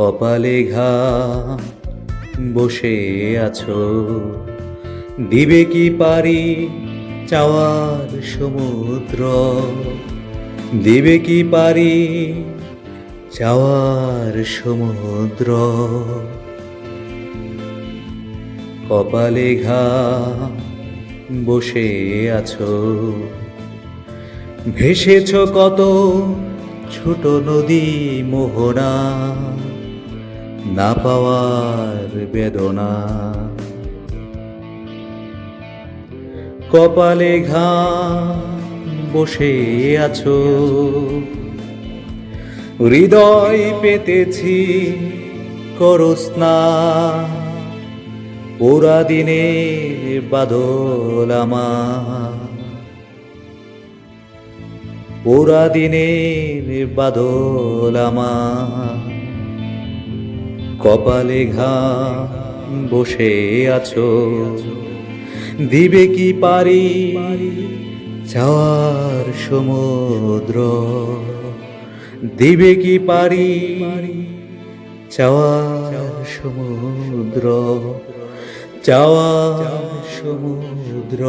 কপালে ঘাম বসে আছো। দিবে কি পারি চাওয়ার সমুদ্র? দিবে কি পারি চাওয়ার সমুদ্র? কপালে ঘাম বসে আছো। ভেসেছ কত ছোট নদী মোহনা। না পাওয়ার বেদনা। কপালে ঘাম বসে আছো। হৃদয় পেতেছি করস্না। ওরা দিনে বাদল আমার। ওরা দিনের বাদল আমার। কপালে ঘাম বসে আছো। দিবে কি পারি চাওয়ার সমুদ্র? দিবে কি পারি চাওয়ার সমুদ্র? চাওয়ার সমুদ্র।